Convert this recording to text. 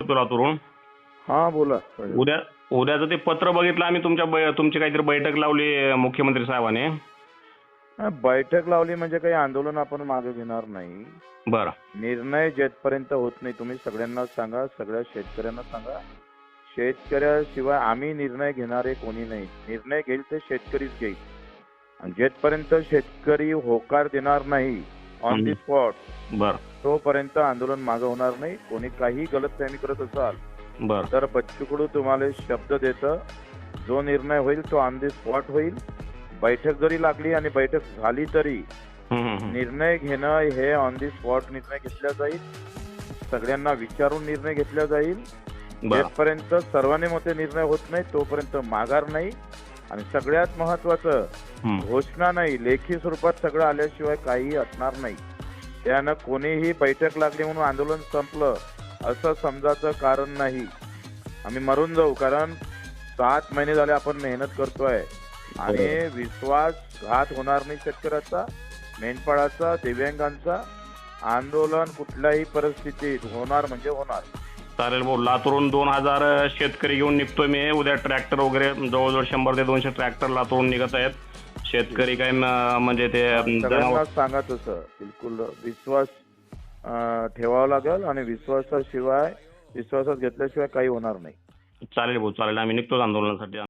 तो लातूरून हा बोला. उद्या उद्याचं ते पत्र बघितलं आम्ही तुमच्या बै- तुमची काहीतरी बैठक लावली अं, मुख्यमंत्री साहेबांनी. हा, बैठक लावली म्हणजे काही आंदोलन आपण मागे घेणार नाही. बरं. निर्णय जेथपर्यंत होत नाही तुम्ही सगळ्यांना सांगा सगळ्या शेतकऱ्यांना सांगा. शेतकऱ्याशिवाय आम्ही निर्णय घेणारे कोणी नाही. निर्णय घेईल ते शेतकरीच घेईल. आणि जेथपर्यंत शेतकरी होकार देणार नाही ऑन दी. स्पॉट बरं. तोपर्यंत आंदोलन मागं होणार नाही. कोणी काही गलतफहमी करत असाल बरं. तर बच्चू कडू तुम्हाला शब्द देतं. जो निर्णय होईल तो ऑन दी स्पॉट होईल. बैठक जरी लागली आणि बैठक झाली तरी. निर्णय घेणं हे ऑन दी स्पॉट निर्णय घेतला जाईल. सगळ्यांना विचारून निर्णय घेतला जाईल. बरं. जेथपर्यंत सर्वांनी मते निर्णय होत नाही तोपर्यंत माघार नाही. आणि सगळ्यात महत्वाचं. घोषणा नाही लेखी स्वरूपात सगळं आल्याशिवाय काही असणार नाही. त्यानं कोणीही बैठक लागली म्हणून आंदोलन संपलं असं समजायचं कारण नाही. आम्ही मरून जाऊ कारण सात महिने झाले आपण मेहनत करतोय. आणि विश्वासघात होणार नाही शेतकऱ्याचा मेंढपाळाचा दिव्यांगांचा. आंदोलन कुठल्याही परिस्थितीत होणार म्हणजे होणार. चालेल भाऊ. लातूरून दोन हजार शेतकरी घेऊन निघतोय मी. उद्या ट्रॅक्टर वगैरे जवळजवळ शंभर ते दोनशे ट्रॅक्टर लातूरून निघत आहेत. शेतकरी काय म- म्हणजे ते जनावर सगळ्यांना सांगा तसं बिलकुल विश्वास अं, ठेवावा लागेल आणि विश्वासाशिवाय विश्वासात घेतल्याशिवाय काही होणार नाही. चालेल भाऊ चालेल. आम्ही निघतोच आंदोलनासाठी.